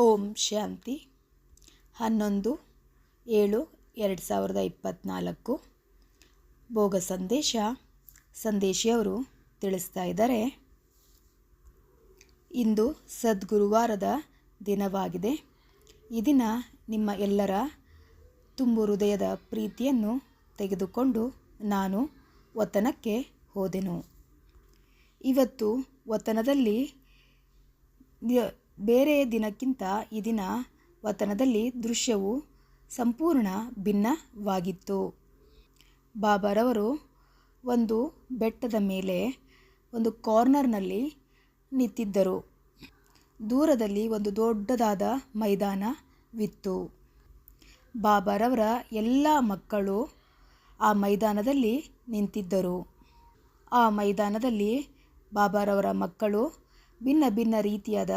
ಓಂ ಶಾಂತಿ. ಹನ್ನೊಂದು ಏಳು ಎರಡು ಸಾವಿರದ ಇಪ್ಪತ್ತ್ನಾಲ್ಕು ಭೋಗ ಸಂದೇಶ. ಸಂದೇಶಿಯವರು ತಿಳಿಸ್ತಾ ಇದ್ದಾರೆ. ಇಂದು ಸದ್ಗುರುವಾರದ ದಿನವಾಗಿದೆ. ಈ ದಿನ ನಿಮ್ಮ ಎಲ್ಲರ ತುಂಬು ಹೃದಯದ ಪ್ರೀತಿಯನ್ನು ತೆಗೆದುಕೊಂಡು ನಾನು ವತನಕ್ಕೆ ಹೋದೆನು. ಇವತ್ತು ವತನದಲ್ಲಿ ಬೇರೆ ದಿನಕ್ಕಿಂತ ಈ ದಿನ ವತನದಲ್ಲಿ ದೃಶ್ಯವು ಸಂಪೂರ್ಣ ಭಿನ್ನವಾಗಿತ್ತು. ಬಾಬಾರವರು ಒಂದು ಬೆಟ್ಟದ ಮೇಲೆ ಒಂದು ಕಾರ್ನರ್ನಲ್ಲಿ ನಿಂತಿದ್ದರು. ದೂರದಲ್ಲಿ ಒಂದು ದೊಡ್ಡದಾದ ಮೈದಾನವಿತ್ತು. ಬಾಬಾರವರ ಎಲ್ಲ ಮಕ್ಕಳು ಆ ಮೈದಾನದಲ್ಲಿ ನಿಂತಿದ್ದರು. ಆ ಮೈದಾನದಲ್ಲಿ ಬಾಬಾರವರ ಮಕ್ಕಳು ಭಿನ್ನ ಭಿನ್ನ ರೀತಿಯಾದ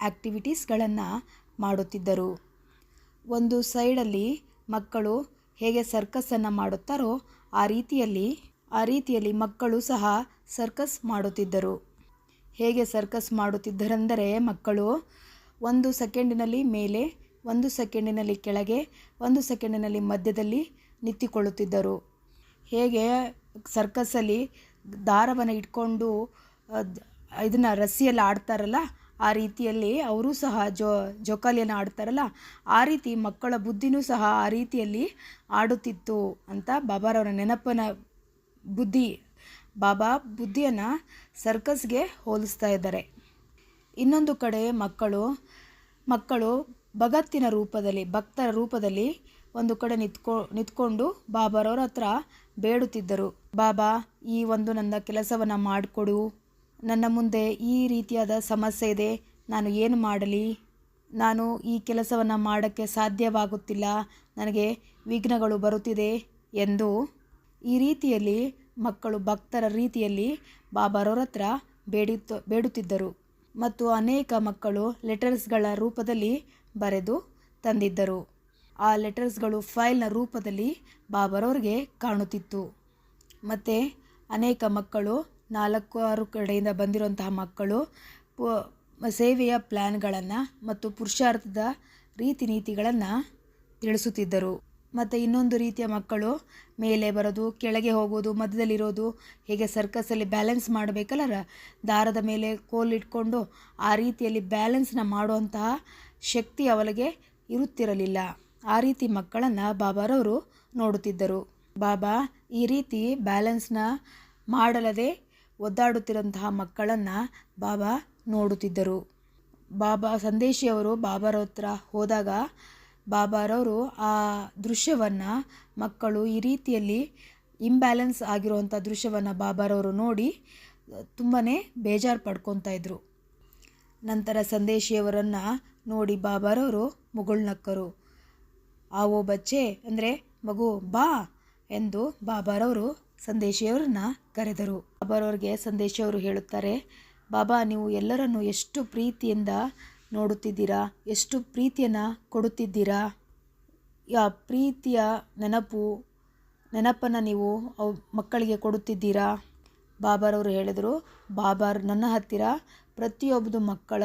ಆ್ಯಕ್ಟಿವಿಟೀಸ್ಗಳನ್ನು ಮಾಡುತ್ತಿದ್ದರು. ಒಂದು ಸೈಡಲ್ಲಿ ಮಕ್ಕಳು ಹೇಗೆ ಸರ್ಕಸ್ಸನ್ನು ಮಾಡುತ್ತಾರೋ ಆ ರೀತಿಯಲ್ಲಿ ಆ ರೀತಿಯಲ್ಲಿ ಮಕ್ಕಳು ಸಹ ಸರ್ಕಸ್ ಮಾಡುತ್ತಿದ್ದರು. ಹೇಗೆ ಸರ್ಕಸ್ ಮಾಡುತ್ತಿದ್ದರೆಂದರೆ ಮಕ್ಕಳು ಒಂದು ಸೆಕೆಂಡಿನಲ್ಲಿ ಮೇಲೆ, ಒಂದು ಸೆಕೆಂಡಿನಲ್ಲಿ ಕೆಳಗೆ, ಒಂದು ಸೆಕೆಂಡಿನಲ್ಲಿ ಮಧ್ಯದಲ್ಲಿ ನಿಂತಿಕೊಳ್ಳುತ್ತಿದ್ದರು. ಹೇಗೆ ಸರ್ಕಸ್ಸಲ್ಲಿ ದಾರವನ್ನು ಇಟ್ಕೊಂಡು ಇದನ್ನು ರಸ್ಸಿಯಲ್ಲಿ ಆಡ್ತಾರಲ್ಲ ಆ ರೀತಿಯಲ್ಲಿ ಅವರು ಸಹ ಜೋ, ಜೋಕಾಲಿಯನ್ನು ಆಡ್ತಾರಲ್ಲ, ಆ ರೀತಿ ಮಕ್ಕಳ ಬುದ್ಧಿನೂ ಸಹ ಆ ರೀತಿಯಲ್ಲಿ ಆಡುತ್ತಿತ್ತು ಅಂತ ಬಾಬಾರವರ ನೆನಪನ ಬುದ್ಧಿ, ಬಾಬಾ ಬುದ್ಧಿಯನ್ನು ಸರ್ಕಸ್ಗೆ ಹೋಲಿಸ್ತಾ ಇದ್ದಾರೆ. ಇನ್ನೊಂದು ಕಡೆ ಮಕ್ಕಳು ಮಕ್ಕಳು ಭಗತ್ತಿನ ರೂಪದಲ್ಲಿ, ಭಕ್ತರ ರೂಪದಲ್ಲಿ ಒಂದು ಕಡೆ ನಿತ್ಕೊ, ನಿಂತ್ಕೊಂಡು ಬಾಬಾರವ್ರ ಹತ್ರ ಬೇಡುತ್ತಿದ್ದರು. ಬಾಬಾ, ಈ ಒಂದು ನನ್ನ ಕೆಲಸವನ್ನು ಮಾಡಿಕೊಡು ನನ್ನ ಮುಂದೆ ಈ ರೀತಿಯಾದ ಸಮಸ್ಯೆ ಇದೆ. ನಾನು ಏನು ಮಾಡಲಿ? ನಾನು ಈ ಕೆಲಸವನ್ನು ಮಾಡೋಕ್ಕೆ ಸಾಧ್ಯವಾಗುತ್ತಿಲ್ಲ. ನನಗೆ ವಿಘ್ನಗಳು ಬರುತ್ತಿದೆ ಎಂದು ಈ ರೀತಿಯಲ್ಲಿ ಮಕ್ಕಳು ಭಕ್ತರ ರೀತಿಯಲ್ಲಿ ಬಾಬಾರವ್ರ ಹತ್ರ ಬೇಡಿತ್ತು, ಬೇಡುತ್ತಿದ್ದರು. ಮತ್ತು ಅನೇಕ ಮಕ್ಕಳು ಲೆಟರ್ಸ್ಗಳ ರೂಪದಲ್ಲಿ ಬರೆದು ತಂದಿದ್ದರು. ಆ ಲೆಟರ್ಸ್ಗಳು ಫೈಲ್ನ ರೂಪದಲ್ಲಿ ಬಾಬರವ್ರಿಗೆ ಕಾಣುತ್ತಿತ್ತು. ಮತ್ತು ಅನೇಕ ಮಕ್ಕಳು ನಾಲ್ಕು ಆರು ಕಡೆಯಿಂದ ಬಂದಿರುವಂತಹ ಮಕ್ಕಳು ಸೇವೆಯ ಪ್ಲ್ಯಾನ್ಗಳನ್ನು ಮತ್ತು ಪುರುಷಾರ್ಥದ ರೀತಿ ನೀತಿಗಳನ್ನು ತಿಳಿಸುತ್ತಿದ್ದರು. ಮತ್ತು ಇನ್ನೊಂದು ರೀತಿಯ ಮಕ್ಕಳು ಮೇಲೆ ಬರೋದು, ಕೆಳಗೆ ಹೋಗೋದು, ಮಧ್ಯದಲ್ಲಿರೋದು, ಹೇಗೆ ಸರ್ಕಸಲ್ಲಿ ಬ್ಯಾಲೆನ್ಸ್ ಮಾಡಬೇಕಲ್ಲ ದಾರದ ಮೇಲೆ ಕೋಲಿಟ್ಕೊಂಡು ಆ ರೀತಿಯಲ್ಲಿ ಬ್ಯಾಲೆನ್ಸ್ನ ಮಾಡುವಂತಹ ಶಕ್ತಿ ಅವಳಿಗೆ ಇರುತ್ತಿರಲಿಲ್ಲ. ಆ ರೀತಿ ಮಕ್ಕಳನ್ನು ಬಾಬಾರವರು ನೋಡುತ್ತಿದ್ದರು. ಬಾಬಾ, ಈ ರೀತಿ ಬ್ಯಾಲೆನ್ಸ್ನ ಮಾಡಲದೆ ಒದ್ದಾಡುತ್ತಿರುವಂತಹ ಮಕ್ಕಳನ್ನು ಬಾಬಾ ನೋಡುತ್ತಿದ್ದರು. ಬಾಬಾ ಸಂದೇಶಿಯವರು ಬಾಬಾರ ಹತ್ರ ಹೋದಾಗ ಬಾಬಾರವರು ಆ ದೃಶ್ಯವನ್ನು ಮಕ್ಕಳು ಈ ರೀತಿಯಲ್ಲಿ ಇಂಬ್ಯಾಲೆನ್ಸ್ ಆಗಿರುವಂಥ ದೃಶ್ಯವನ್ನು ಬಾಬಾರವರು ನೋಡಿ ತುಂಬಾ ಬೇಜಾರು ಪಡ್ಕೊತಾ ಇದ್ದರು ನಂತರ ಸಂದೇಶಿಯವರನ್ನು ನೋಡಿ ಬಾಬಾರವರು ಮುಗುಳ್ನಕ್ಕರು ಆವೋ ಬಚ್ಚೆ, ಅಂದರೆ ಮಗು ಬಾ ಎಂದು ಬಾಬಾರವರು ಸಂದೇಶಿಯವರನ್ನ ಕರೆದರು. ಬಾಬಾರವ್ರಿಗೆ ಸಂದೇಶಿಯವರು ಹೇಳುತ್ತಾರೆ, ಬಾಬಾ, ನೀವು ಎಲ್ಲರನ್ನು ಎಷ್ಟು ಪ್ರೀತಿಯಿಂದ ನೋಡುತ್ತಿದ್ದೀರಾ? ಎಷ್ಟು ಪ್ರೀತಿಯನ್ನು ಕೊಡುತ್ತಿದ್ದೀರಾ? ಯಾ, ಪ್ರೀತಿಯ ನೆನಪು, ನೆನಪನ್ನು ನೀವು ಅವ ಮಕ್ಕಳಿಗೆ ಕೊಡುತ್ತಿದ್ದೀರಾ? ಬಾಬಾರವರು ಹೇಳಿದರು, ಬಾಬಾರ್, ನನ್ನ ಹತ್ತಿರ ಪ್ರತಿಯೊಬ್ಬದು ಮಕ್ಕಳ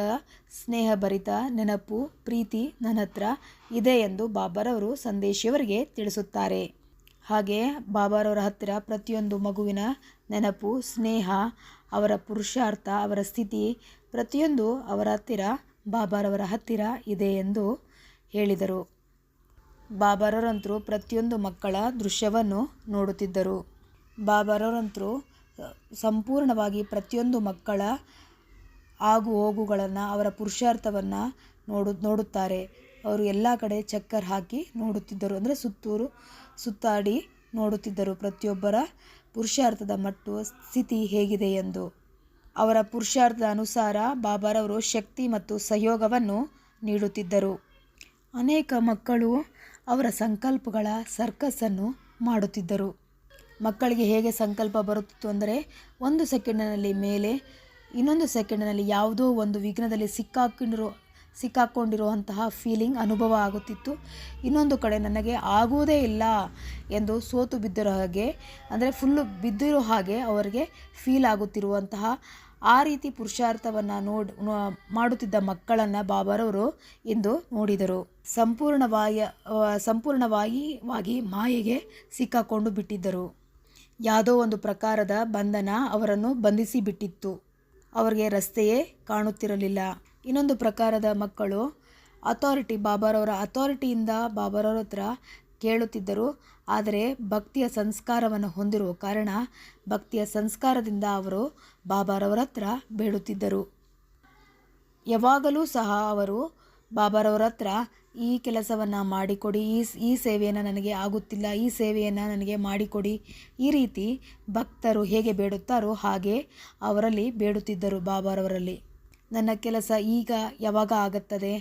ಸ್ನೇಹಭರಿತ ನೆನಪು, ಪ್ರೀತಿ ನನ್ನ ಹತ್ರ ಇದೆ ಎಂದು ಬಾಬಾರವರು ಸಂದೇಶಿಯವರಿಗೆ ತಿಳಿಸುತ್ತಾರೆ. ಹಾಗೆ ಬಾಬಾರವರ ಹತ್ತಿರ ಪ್ರತಿಯೊಂದು ಮಗುವಿನ ನೆನಪು, ಸ್ನೇಹ, ಅವರ ಪುರುಷಾರ್ಥ, ಅವರ ಸ್ಥಿತಿ, ಪ್ರತಿಯೊಂದು ಅವರ ಹತ್ತಿರ ಬಾಬಾರವರ ಹತ್ತಿರ ಇದೆ ಎಂದು ಹೇಳಿದರು. ಬಾಬಾರವರಂತರೂ ಪ್ರತಿಯೊಂದು ಮಕ್ಕಳ ದೃಶ್ಯವನ್ನು ನೋಡುತ್ತಿದ್ದರು. ಬಾಬಾರವರಂತರೂ ಸಂಪೂರ್ಣವಾಗಿ ಪ್ರತಿಯೊಂದು ಮಕ್ಕಳ ಆಗು ಹೋಗುಗಳನ್ನು ಅವರ ಪುರುಷಾರ್ಥವನ್ನು ನೋಡು, ನೋಡುತ್ತಾರೆ. ಅವರು ಎಲ್ಲ ಕಡೆ ಚಕ್ಕರ್ ಹಾಕಿ ನೋಡುತ್ತಿದ್ದರು. ಅಂದರೆ ಸುತ್ತೂರು ಸುತ್ತಾಡಿ ನೋಡುತ್ತಿದ್ದರು. ಪ್ರತಿಯೊಬ್ಬರ ಪುರುಷಾರ್ಥದ ಮಟ್ಟು ಸ್ಥಿತಿ ಹೇಗಿದೆ ಎಂದು. ಅವರ ಪುರುಷಾರ್ಥದ ಅನುಸಾರ ಬಾಬಾರವರು ಶಕ್ತಿ ಮತ್ತು ಸಹಯೋಗವನ್ನು ನೀಡುತ್ತಿದ್ದರು. ಅನೇಕ ಮಕ್ಕಳು ಅವರ ಸಂಕಲ್ಪಗಳ ಸರ್ಕಸ್ಸನ್ನು ಮಾಡುತ್ತಿದ್ದರು. ಮಕ್ಕಳಿಗೆ ಹೇಗೆ ಸಂಕಲ್ಪ ಬರುತ್ತಿತ್ತು ಅಂದರೆ, ಒಂದು ಸೆಕೆಂಡಿನಲ್ಲಿ ಮೇಲೆ ಇನ್ನೊಂದು ಸೆಕೆಂಡಿನಲ್ಲಿ ಯಾವುದೋ ಒಂದು ವಿಘ್ನದಲ್ಲಿ ಸಿಕ್ಕಾಕೊಂಡಿರೋ ಸಿಕ್ಕಾಕೊಂಡಿರುವಂತಹ ಫೀಲಿಂಗ್ ಅನುಭವ ಆಗುತ್ತಿತ್ತು. ಇನ್ನೊಂದು ಕಡೆ ನನಗೆ ಆಗುವುದೇ ಇಲ್ಲ ಎಂದು ಸೋತು ಬಿದ್ದಿರೋ ಹಾಗೆ, ಅಂದರೆ ಫುಲ್ಲು ಬಿದ್ದಿರೋ ಹಾಗೆ ಅವರಿಗೆ ಫೀಲ್ ಆಗುತ್ತಿರುವಂತಹ ಆ ರೀತಿ ಪುರುಷಾರ್ಥವನ್ನು ನೋಡ್ ಮಾಡುತ್ತಿದ್ದ ಮಕ್ಕಳನ್ನು ಬಾಬಾರವರು ಇಂದು ನೋಡಿದರು. ಸಂಪೂರ್ಣವಾಯ ಸಂಪೂರ್ಣವಾಗಿ ವಾಗಿ ಮಾಯೆಗೆ ಸಿಕ್ಕಾಕೊಂಡು ಬಿಟ್ಟಿದ್ದರು. ಯಾವುದೋ ಒಂದು ಪ್ರಕಾರದ ಬಂಧನ ಅವರನ್ನು ಬಂಧಿಸಿ ಬಿಟ್ಟಿತ್ತು. ಅವರಿಗೆ ರಸ್ತೆಯೇ ಕಾಣುತ್ತಿರಲಿಲ್ಲ. ಇನ್ನೊಂದು ಪ್ರಕಾರದ ಮಕ್ಕಳು ಅಥಾರಿಟಿ ಬಾಬಾರವರ ಅಥಾರಿಟಿಯಿಂದ ಬಾಬಾರವರ ಹತ್ರ ಕೇಳುತ್ತಿದ್ದರು. ಆದರೆ ಭಕ್ತಿಯ ಸಂಸ್ಕಾರವನ್ನು ಹೊಂದಿರುವ ಕಾರಣ ಭಕ್ತಿಯ ಸಂಸ್ಕಾರದಿಂದ ಅವರು ಬಾಬಾರವರ ಹತ್ರ ಬೇಡುತ್ತಿದ್ದರು. ಯಾವಾಗಲೂ ಸಹ ಅವರು ಬಾಬಾರವರ ಹತ್ರ, ಈ ಕೆಲಸವನ್ನು ಮಾಡಿಕೊಡಿ, ಈ ಈ ಸೇವೆಯನ್ನು ನನಗೆ ಆಗುತ್ತಿಲ್ಲ, ಈ ಸೇವೆಯನ್ನು ನನಗೆ ಮಾಡಿಕೊಡಿ ಈ ರೀತಿ ಭಕ್ತರು ಹೇಗೆ ಬೇಡುತ್ತಾರೋ ಹಾಗೆ ಅವರಲ್ಲಿ ಬೇಡುತ್ತಿದ್ದರು ಬಾಬಾರವರಲ್ಲಿ. ನನ್ನ ಕೆಲಸ ಈಗ ಯಾವಾಗ ಆಗುತ್ತದೆ?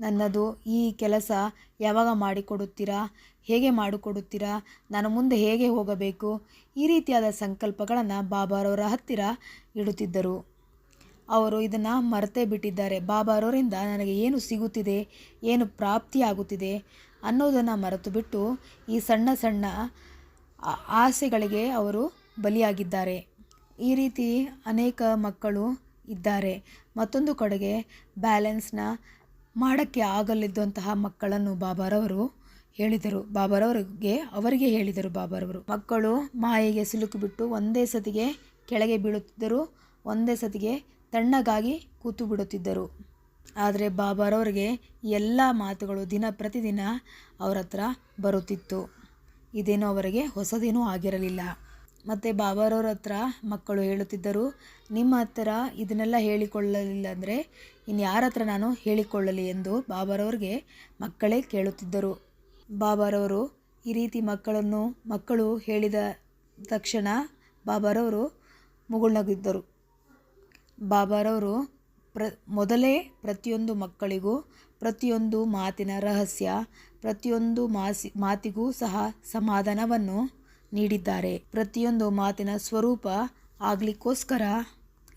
ನನ್ನದು ಈ ಕೆಲಸ ಯಾವಾಗ ಮಾಡಿಕೊಡುತ್ತೀರಾ? ಹೇಗೆ ಮಾಡಿಕೊಡುತ್ತೀರಾ? ನಾನು ಮುಂದೆ ಹೇಗೆ ಹೋಗಬೇಕು? ಈ ರೀತಿಯಾದ ಸಂಕಲ್ಪಗಳನ್ನು ಬಾಬಾರವರ ಹತ್ತಿರ ಇಡುತ್ತಿದ್ದರು. ಅವರು ಇದನ್ನು ಮರೆತೇ ಬಿಟ್ಟಿದ್ದಾರೆ. ಬಾಬಾರವರಿಂದ ನನಗೆ ಏನು ಸಿಗುತ್ತಿದೆ? ಏನು ಪ್ರಾಪ್ತಿಯಾಗುತ್ತಿದೆ? ಅನ್ನೋದನ್ನು ಮರೆತು ಬಿಟ್ಟು ಈ ಸಣ್ಣ ಸಣ್ಣ ಆಸೆಗಳಿಗೆ ಅವರು ಬಲಿಯಾಗಿದ್ದಾರೆ. ಈ ರೀತಿ ಅನೇಕ ಮಕ್ಕಳು ಇದ್ದಾರೆ. ಮತ್ತೊಂದು ಕಡೆಗೆ ಬ್ಯಾಲೆನ್ಸ್ನ ಮಾಡೋಕ್ಕೆ ಆಗಲಿದ್ದಂತಹ ಮಕ್ಕಳನ್ನು ಬಾಬಾರವರು ಹೇಳಿದರು. ಬಾಬಾರವರಿಗೆ, ಅವರಿಗೆ ಹೇಳಿದರು ಬಾಬಾರವರು. ಮಕ್ಕಳು ಮಾಯೆಗೆ ಸಿಲುಕಿಬಿಟ್ಟು ಒಂದೇ ಸತಿಗೆ ಕೆಳಗೆ ಬೀಳುತ್ತಿದ್ದರು, ಒಂದೇ ಸತಿಗೆ ತಣ್ಣಗಾಗಿ ಕೂತು ಬಿಡುತ್ತಿದ್ದರು ಆದರೆ ಬಾಬಾರವರಿಗೆ ಎಲ್ಲ ಮಾತುಗಳು ದಿನ ಪ್ರತಿದಿನ ಅವರ ಹತ್ರ ಬರುತ್ತಿತ್ತು. ಇದೇನೋ ಅವರಿಗೆ ಹೊಸದೇನೂ ಆಗಿರಲಿಲ್ಲ. ಮತ್ತು ಬಾಬಾರವ್ರ ಹತ್ರ ಮಕ್ಕಳು ಹೇಳುತ್ತಿದ್ದರು, ನಿಮ್ಮ ಹತ್ತಿರ ಇದನ್ನೆಲ್ಲ ಹೇಳಿಕೊಳ್ಳಲಿಲ್ಲ ಅಂದರೆ ಇನ್ನು ಯಾರ ಹತ್ರ ನಾನು ಹೇಳಿಕೊಳ್ಳಲಿ ಎಂದು ಬಾಬಾರವ್ರಿಗೆ ಮಕ್ಕಳೇ ಕೇಳುತ್ತಿದ್ದರು. ಬಾಬಾರವರು ಈ ರೀತಿ ಮಕ್ಕಳನ್ನು, ಮಕ್ಕಳು ಹೇಳಿದ ತಕ್ಷಣ ಬಾಬಾರವರು ಮುಗುಳ್ನಗಿದ್ದರು. ಬಾಬಾರವರು ಪ್ರ, ಮೊದಲೇ ಪ್ರತಿಯೊಂದು ಮಕ್ಕಳಿಗೂ, ಪ್ರತಿಯೊಂದು ಮಾತಿನ ರಹಸ್ಯ, ಪ್ರತಿಯೊಂದು ಮಾಸಿ, ಮಾತಿಗೂ ಸಹ ಸಮಾಧಾನವನ್ನು ನೀಡಿದ್ದಾರೆ. ಪ್ರತಿಯೊಂದು ಮಾತಿನ ಸ್ವರೂಪ ಆಗಲಿಕ್ಕೋಸ್ಕರ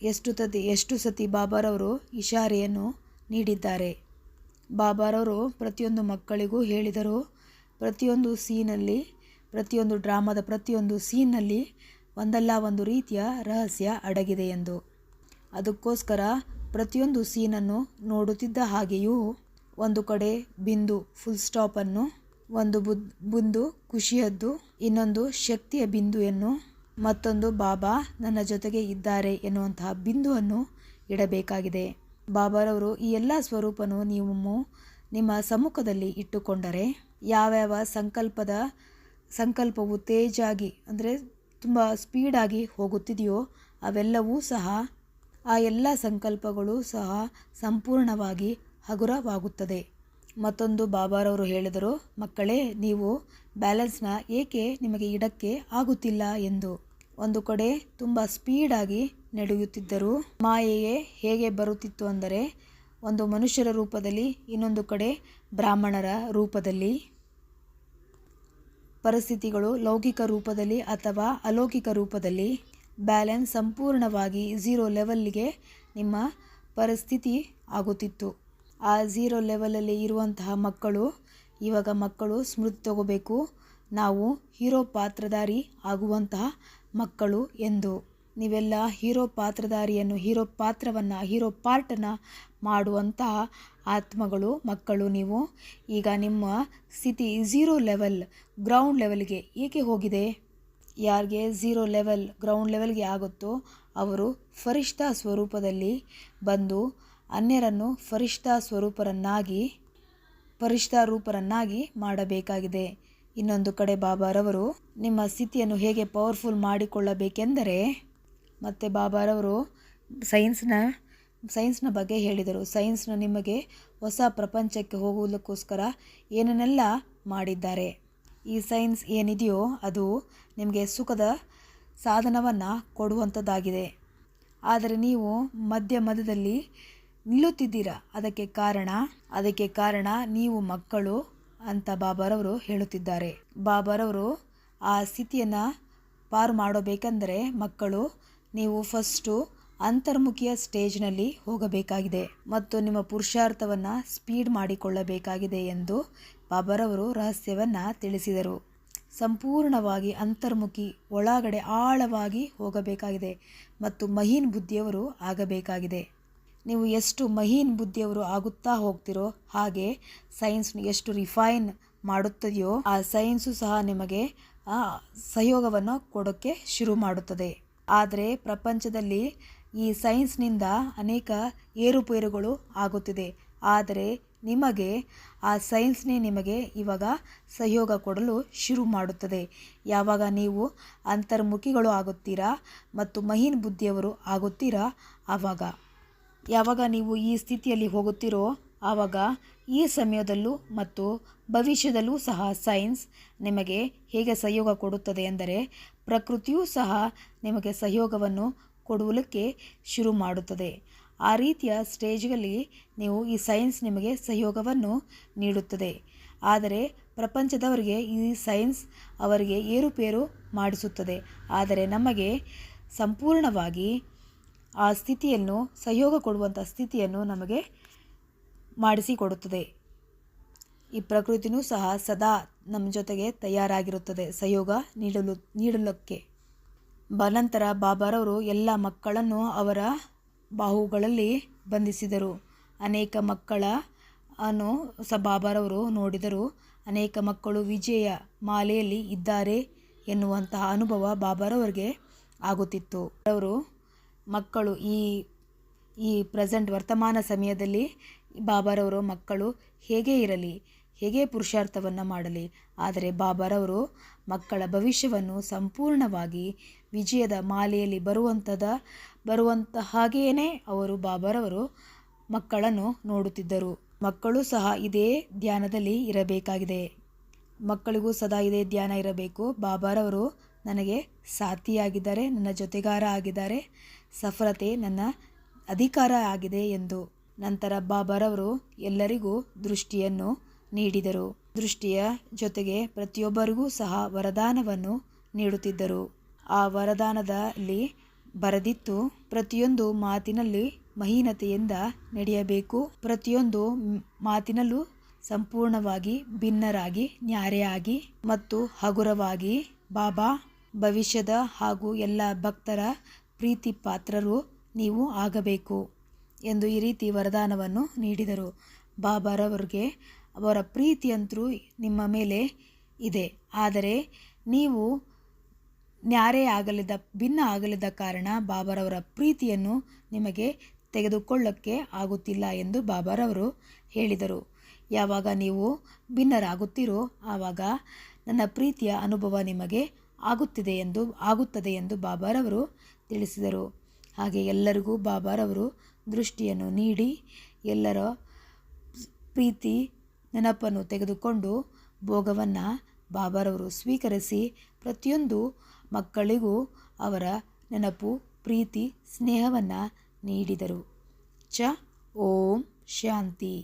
ಎಷ್ಟು ತತಿ, ಎಷ್ಟು ಸತಿ ಬಾಬಾರವರು ಇಶಾರೆಯನ್ನು ನೀಡಿದ್ದಾರೆ. ಬಾಬಾರವರು ಪ್ರತಿಯೊಂದು ಮಕ್ಕಳಿಗೂ ಹೇಳಿದರು. ಪ್ರತಿಯೊಂದು ಸೀನಲ್ಲಿ ಪ್ರತಿಯೊಂದು ಡ್ರಾಮಾದ ಪ್ರತಿಯೊಂದು ಸೀನ್ನಲ್ಲಿ ಒಂದಲ್ಲ ಒಂದು ರೀತಿಯ ರಹಸ್ಯ ಅಡಗಿದೆ ಎಂದು. ಅದಕ್ಕೋಸ್ಕರ ಪ್ರತಿಯೊಂದು ಸೀನನ್ನು ನೋಡುತ್ತಿದ್ದ ಹಾಗೆಯೂ ಒಂದು ಕಡೆ ಬಿಂದು ಫುಲ್ ಸ್ಟಾಪನ್ನು ಒಂದು ಬುದ್ ಖುಷಿಯದ್ದು, ಇನ್ನೊಂದು ಶಕ್ತಿಯ ಬಿಂದುವನ್ನು ಮತ್ತೊಂದು ಬಾಬಾ ನನ್ನ ಜೊತೆಗೆ ಇದ್ದಾರೆ ಎನ್ನುವಂತಹ ಬಿಂದುವನ್ನು ಇಡಬೇಕಾಗಿದೆ. ಬಾಬಾರವರು ಈ ಎಲ್ಲ ಸ್ವರೂಪನು ನೀವು ನಿಮ್ಮ ಸಮ್ಮುಖದಲ್ಲಿ ಇಟ್ಟುಕೊಂಡರೆ, ಯಾವ್ಯಾವ ಸಂಕಲ್ಪದ, ಸಂಕಲ್ಪವು ತೇಜಾಗಿ, ಅಂದರೆ ತುಂಬ ಸ್ಪೀಡಾಗಿ ಹೋಗುತ್ತಿದೆಯೋ ಅವೆಲ್ಲವೂ ಸಹ ಆ ಎಲ್ಲ ಸಂಕಲ್ಪಗಳು ಸಹ ಸಂಪೂರ್ಣವಾಗಿ ಹಗುರವಾಗುತ್ತದೆ. ಮತ್ತೊಂದು ಬಾಬಾರವರು ಹೇಳಿದರು, ಮಕ್ಕಳೇ, ನೀವು ಬ್ಯಾಲೆನ್ಸ್ನ ಏಕೆ ನಿಮಗೆ ಇಡಕ್ಕೆ ಆಗುತ್ತಿಲ್ಲ ಎಂದು? ಒಂದು ಕಡೆ ತುಂಬ ಸ್ಪೀಡಾಗಿ ನಡೆಯುತ್ತಿದ್ದರು ಮಾಯೆಯೇ ಹೇಗೆ ಬರುತ್ತಿತ್ತು ಅಂದರೆ, ಒಂದು ಮನುಷ್ಯರ ರೂಪದಲ್ಲಿ ಇನ್ನೊಂದು ಕಡೆ ಬ್ರಾಹ್ಮಣರ ರೂಪದಲ್ಲಿ? ಪರಿಸ್ಥಿತಿಗಳು ಲೌಕಿಕ ರೂಪದಲ್ಲಿ ಅಥವಾ ಅಲೌಕಿಕ ರೂಪದಲ್ಲಿ? ಬ್ಯಾಲೆನ್ಸ್ ಸಂಪೂರ್ಣವಾಗಿ ಝೀರೋ ಲೆವೆಲ್ಗೆ ನಿಮ್ಮ ಪರಿಸ್ಥಿತಿ ಆಗುತ್ತಿತ್ತು. ಆ ಝೀರೋ ಲೆವೆಲಲ್ಲಿ ಇರುವಂತಹ ಮಕ್ಕಳು, ಇವಾಗ ಮಕ್ಕಳು ಸ್ಮೃತಿ ತಗೋಬೇಕು. ನಾವು ಹೀರೋ ಪಾತ್ರಧಾರಿ ಆಗುವಂತಹ ಮಕ್ಕಳು ಎಂದು. ನೀವೆಲ್ಲ ಹೀರೋ ಪಾತ್ರಧಾರಿಯನ್ನು ಹೀರೋ ಪಾತ್ರವನ್ನು ಹೀರೋ ಪಾರ್ಟನ್ನು ಮಾಡುವಂತಹ ಆತ್ಮಗಳು, ಮಕ್ಕಳು ನೀವು. ಈಗ ನಿಮ್ಮ ಸ್ಥಿತಿ ಝೀರೋ ಲೆವೆಲ್ ಗ್ರೌಂಡ್ ಲೆವೆಲ್ಗೆ ಏಕೆ ಹೋಗಿದೆ? ಯಾರಿಗೆ ಝೀರೋ ಲೆವೆಲ್ ಗ್ರೌಂಡ್ ಲೆವೆಲ್ಗೆ ಆಗುತ್ತೋ ಅವರು ಫರಿಷ್ಠ ಸ್ವರೂಪದಲ್ಲಿ ಬಂದು ಅನ್ಯರನ್ನು ಫರಿಷ್ಠ ಸ್ವರೂಪರನ್ನಾಗಿ, ಫರಿಷ್ಠ ರೂಪರನ್ನಾಗಿ ಮಾಡಬೇಕಾಗಿದೆ. ಇನ್ನೊಂದು ಕಡೆ ಬಾಬಾರವರು, ನಿಮ್ಮ ಸ್ಥಿತಿಯನ್ನು ಹೇಗೆ ಪವರ್ಫುಲ್ ಮಾಡಿಕೊಳ್ಳಬೇಕೆಂದರೆ, ಮತ್ತು ಬಾಬಾರವರು ಸೈನ್ಸ್ನ ಸೈನ್ಸ್ನ ಬಗ್ಗೆ ಹೇಳಿದರು. ಸೈನ್ಸ್ನ ನಿಮಗೆ ಹೊಸ ಪ್ರಪಂಚಕ್ಕೆ ಹೋಗುವುದಕ್ಕೋಸ್ಕರ ಏನನ್ನೆಲ್ಲ ಮಾಡಿದ್ದಾರೆ? ಈ ಸೈನ್ಸ್ ಏನಿದೆಯೋ ಅದು ನಿಮಗೆ ಸುಖದ ಸಾಧನವನ್ನು ಕೊಡುವಂಥದ್ದಾಗಿದೆ ಆದರೆ ನೀವು ಮಧ್ಯ ಮಧ್ಯದಲ್ಲಿ ನಿಲ್ಲುತ್ತಿದ್ದೀರಾ? ಅದಕ್ಕೆ ಕಾರಣ ಅದಕ್ಕೆ ಕಾರಣ ನೀವು ಮಕ್ಕಳು ಅಂತ ಬಾಬಾರವರು ಹೇಳುತ್ತಿದ್ದಾರೆ. ಬಾಬಾರವರು ಆ ಸ್ಥಿತಿಯನ್ನು ಪಾರು ಮಾಡಬೇಕೆಂದರೆ ಮಕ್ಕಳು, ನೀವು ಫಸ್ಟು ಅಂತರ್ಮುಖಿಯ ಸ್ಟೇಜ್ನಲ್ಲಿ ಹೋಗಬೇಕಾಗಿದೆ ಮತ್ತು ನಿಮ್ಮ ಪುರುಷಾರ್ಥವನ್ನು ಸ್ಪೀಡ್ ಮಾಡಿಕೊಳ್ಳಬೇಕಾಗಿದೆ ಎಂದು ಬಾಬಾರವರು ರಹಸ್ಯವನ್ನು ತಿಳಿಸಿದರು. ಸಂಪೂರ್ಣವಾಗಿ ಅಂತರ್ಮುಖಿ, ಒಳಗಡೆ ಆಳವಾಗಿ ಹೋಗಬೇಕಾಗಿದೆ ಮತ್ತು ಮಹೀನ್ ಬುದ್ಧಿಯವರು ಆಗಬೇಕಾಗಿದೆ. ನೀವು ಎಷ್ಟು ಮಹೀನ್ ಬುದ್ಧಿಯವರು ಆಗುತ್ತಾ ಹೋಗ್ತಿರೋ ಹಾಗೆ ಸೈನ್ಸ್ ಎಷ್ಟು ರಿಫೈನ್ ಮಾಡುತ್ತದೆಯೋ ಆ ಸೈನ್ಸು ಸಹ ನಿಮಗೆ ಸಹಯೋಗವನ್ನು ಕೊಡೋಕ್ಕೆ ಶುರು ಮಾಡುತ್ತದೆ. ಆದರೆ ಪ್ರಪಂಚದಲ್ಲಿ ಈ ಸೈನ್ಸ್ನಿಂದ ಅನೇಕ ಏರುಪೇರುಗಳು ಆಗುತ್ತಿದೆ. ಆದರೆ ನಿಮಗೆ ಆ ಸೈನ್ಸ್ನೇ ನಿಮಗೆ ಇವಾಗ ಸಹಯೋಗ ಕೊಡಲು ಶುರು ಮಾಡುತ್ತದೆ. ಯಾವಾಗ ನೀವು ಅಂತರ್ಮುಖಿಗಳು ಆಗುತ್ತೀರಾ ಮತ್ತು ಮಹೀನ್ ಬುದ್ಧಿಯವರು ಆಗುತ್ತೀರಾ? ಆವಾಗ. ಯಾವಾಗ ನೀವು ಈ ಸ್ಥಿತಿಯಲ್ಲಿ ಹೋಗುತ್ತೀರೋ ಆವಾಗ ಈ ಸಮಯದಲ್ಲೂ ಮತ್ತು ಭವಿಷ್ಯದಲ್ಲೂ ಸಹ ಸೈನ್ಸ್ ನಿಮಗೆ ಹೇಗೆ ಸಹಯೋಗ ಕೊಡುತ್ತದೆ ಎಂದರೆ ಪ್ರಕೃತಿಯೂ ಸಹ ನಿಮಗೆ ಸಹಯೋಗವನ್ನು ಕೊಡುವುದಕ್ಕೆ ಶುರು ಮಾಡುತ್ತದೆ. ಆ ರೀತಿಯ ಸ್ಟೇಜ್ಗಳಲ್ಲಿ ನೀವು ಈ ಸೈನ್ಸ್ ನಿಮಗೆ ಸಹಯೋಗವನ್ನು ನೀಡುತ್ತದೆ. ಆದರೆ ಪ್ರಪಂಚದವರಿಗೆ ಈ ಸೈನ್ಸ್ ಅವರಿಗೆ ಏರುಪೇರು ಮಾಡಿಸುತ್ತದೆ. ಆದರೆ ನಮಗೆ ಸಂಪೂರ್ಣವಾಗಿ ಆ ಸ್ಥಿತಿಯನ್ನು, ಸಹಯೋಗ ಕೊಡುವಂಥ ಸ್ಥಿತಿಯನ್ನು ನಮಗೆ ಮಾಡಿಸಿಕೊಡುತ್ತದೆ. ಈ ಪ್ರಕೃತಿನೂ ಸಹ ಸದಾ ನಮ್ಮ ಜೊತೆಗೆ ತಯಾರಾಗಿರುತ್ತದೆ, ಸಹಯೋಗ ನೀಡಲು, ನೀಡಲಿಕ್ಕೆ. ಬನಂತರ ಬಾಬಾರವರು ಎಲ್ಲ ಮಕ್ಕಳನ್ನು ಅವರ ಬಾಹುಗಳಲ್ಲಿ ಬಂಧಿಸಿದರು. ಅನೇಕ ಮಕ್ಕಳ ಅನ್ನು ಸ ಬಾಬಾರವರು ನೋಡಿದರು. ಅನೇಕ ಮಕ್ಕಳು ವಿಜಯ ಮಾಲೆಯಲ್ಲಿ ಇದ್ದಾರೆ ಎನ್ನುವಂತಹ ಅನುಭವ ಬಾಬಾರವರಿಗೆ ಆಗುತ್ತಿತ್ತು. ಅವರು ಮಕ್ಕಳು ಈ ಈ ಪ್ರೆಸೆಂಟ್ ವರ್ತಮಾನ ಸಮಯದಲ್ಲಿ ಬಾಬಾರವರು ಮಕ್ಕಳು ಹೇಗೆ ಇರಲಿ, ಹೇಗೆ ಪುರುಷಾರ್ಥವನ್ನು ಮಾಡಲಿ, ಆದರೆ ಬಾಬಾರವರು ಮಕ್ಕಳ ಭವಿಷ್ಯವನ್ನು ಸಂಪೂರ್ಣವಾಗಿ ವಿಜಯದ ಮಾಲೆಯಲ್ಲಿ ಬರುವಂಥದ ಬರುವಂಥ ಹಾಗೆಯೇ ಅವರು ಬಾಬಾರವರು ಮಕ್ಕಳನ್ನು ನೋಡುತ್ತಿದ್ದರು. ಮಕ್ಕಳು ಸಹ ಇದೇ ಧ್ಯಾನದಲ್ಲಿ ಇರಬೇಕಾಗಿದೆ. ಮಕ್ಕಳಿಗೂ ಸದಾ ಇದೇ ಧ್ಯಾನ ಇರಬೇಕು. ಬಾಬಾರವರು ನನಗೆ ಸಾಥಿಯಾಗಿದ್ದಾರೆ, ನನ್ನ ಜೊತೆಗಾರ ಆಗಿದ್ದಾರೆ. ಸಫಲತೆ ನನ್ನ ಅಧಿಕಾರ ಆಗಿದೆ ಎಂದು ನಂತರ ಬಾಬಾರವರು ಎಲ್ಲರಿಗೂ ದೃಷ್ಟಿಯನ್ನು ನೀಡಿದರು. ದೃಷ್ಟಿಯ ಜೊತೆಗೆ ಪ್ರತಿಯೊಬ್ಬರಿಗೂ ಸಹ ವರದಾನವನ್ನು ನೀಡುತ್ತಿದ್ದರು. ಆ ವರದಾನದಲ್ಲಿ ಬರೆದಿತ್ತು, ಪ್ರತಿಯೊಂದು ಮಾತಿನಲ್ಲಿ ಮಹೀನತೆಯಿಂದ ನಡೆಯಬೇಕು. ಪ್ರತಿಯೊಂದು ಮಾತಿನಲ್ಲೂ ಸಂಪೂರ್ಣವಾಗಿ ಭಿನ್ನರಾಗಿ, ನ್ಯಾರೆಯಾಗಿ ಮತ್ತು ಹಗುರವಾಗಿ, ಬಾಬಾ ಭವಿಷ್ಯದ ಹಾಗೂ ಎಲ್ಲ ಭಕ್ತರ ಪ್ರೀತಿ ಪಾತ್ರರು ನೀವು ಆಗಬೇಕು ಎಂದು ಈ ರೀತಿ ವರದಾನವನ್ನು ನೀಡಿದರು. ಬಾಬಾರವರಿಗೆ ಅವರ ಪ್ರೀತಿಯಂತರೂ ನಿಮ್ಮ ಮೇಲೆ ಇದೆ. ಆದರೆ ನೀವು ನ್ಯಾರೆ ಆಗಲಿದ ಭಿನ್ನ ಆಗಲಿದ್ದ ಕಾರಣ ಬಾಬಾರವರ ಪ್ರೀತಿಯನ್ನು ನಿಮಗೆ ತೆಗೆದುಕೊಳ್ಳಕ್ಕೆ ಆಗುತ್ತಿಲ್ಲ ಎಂದು ಬಾಬಾರವರು ಹೇಳಿದರು. ಯಾವಾಗ ನೀವು ಭಿನ್ನರಾಗುತ್ತೀರೋ ಆವಾಗ ನನ್ನ ಪ್ರೀತಿಯ ಅನುಭವ ನಿಮಗೆ ಆಗುತ್ತಿದೆ ಎಂದು, ಆಗುತ್ತದೆ ಎಂದು ಬಾಬಾರವರು ತಿಳಿಸಿದರು. ಹಾಗೆ ಎಲ್ಲರಿಗೂ ಬಾಬಾರವರು ದೃಷ್ಟಿಯನ್ನು ನೀಡಿ, ಎಲ್ಲರ ಪ್ರೀತಿ ನೆನಪನ್ನು ತೆಗೆದುಕೊಂಡು ಭೋಗವನ್ನು ಬಾಬಾರವರು ಸ್ವೀಕರಿಸಿ, ಪ್ರತಿಯೊಂದು ಮಕ್ಕಳಿಗೂ ಅವರ ನೆನಪು, ಪ್ರೀತಿ, ಸ್ನೇಹವನ್ನು ನೀಡಿದರು. ಚ, ಓಂ, ಶಾಂತಿ.